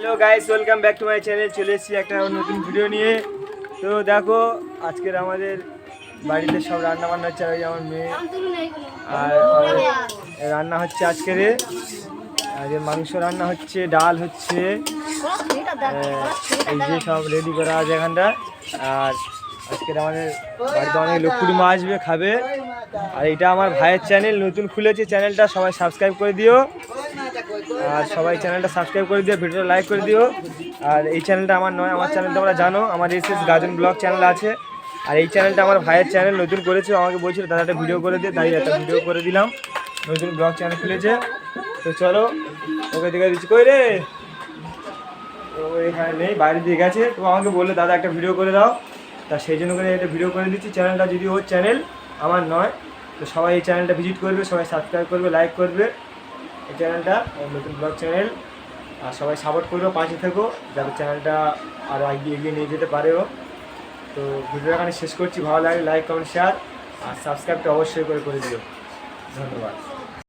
Hello guys welcome back to my channel চলে এসেছি একটা নতুন ভিডিও নিয়ে। তো দেখো, আজকের আমাদের বাড়িতে সব রান্না বান্না হচ্ছে আর আমার মেয়ে। আর রান্না হচ্ছে আজকের। যে মাংস রান্না হচ্ছে, ডাল হচ্ছে। এই যে সব রেডি করা আছে এখানটা। আর আজকের আমাদের বাড়িতে অনেক লোক কুটুম্ব আসবে, খাবে। আর এটা আমার ভাইয়ের চ্যানেল নতুন খুলেছে চ্যানেলটা সবাই সাবস্ক্রাইব করে দিও। আর সবাই চ্যানেলটা সাবস্ক্রাইব করে দিও, ভিডিওটা লাইক করে দিও। আর এই চ্যানেলটা আমার নয়, আমার চ্যানেল তোমরা জানো। আমার S S Gajan blog channel আছে। আর এই চ্যানেলটা আমার ভাইয়ের চ্যানেল, নতুন করেছে আমাকে বলছিল দাদা একটা ভিডিও করে দিয়ে তাই একটা ভিডিও করে দিলাম। নতুন ব্লগ চ্যানেল খুলেছে। তো চলো, ওকে দেখে দিচ্ছি। কই রে? এখানে নেই, বাইরে দিয়ে গেছে। তো আমাকে বলল, দাদা, একটা ভিডিও করে দাও। তা সেই জন্য করে একটা ভিডিও করে দিচ্ছি। চ্যানেলটা যদি ওর চ্যানেল, আমার নয়, তো সবাই এই চ্যানেলটা ভিজিট করবে, সবাই সাবস্ক্রাইব করবে লাইক করবে। এই চ্যানেলটা নতুন ব্লগ চ্যানেল আর সবাই সাপোর্ট করো, পাশে থেকো, যাতে চ্যানেলটা আরও এগিয়ে এগিয়ে নিয়ে যেতে পারেও। তো ভিডিওটা এখানে শেষ করছি। ভালো লাগে লাইক কমেন্ট শেয়ার আর সাবস্ক্রাইবটা অবশ্যই করে করে দিও। ধন্যবাদ।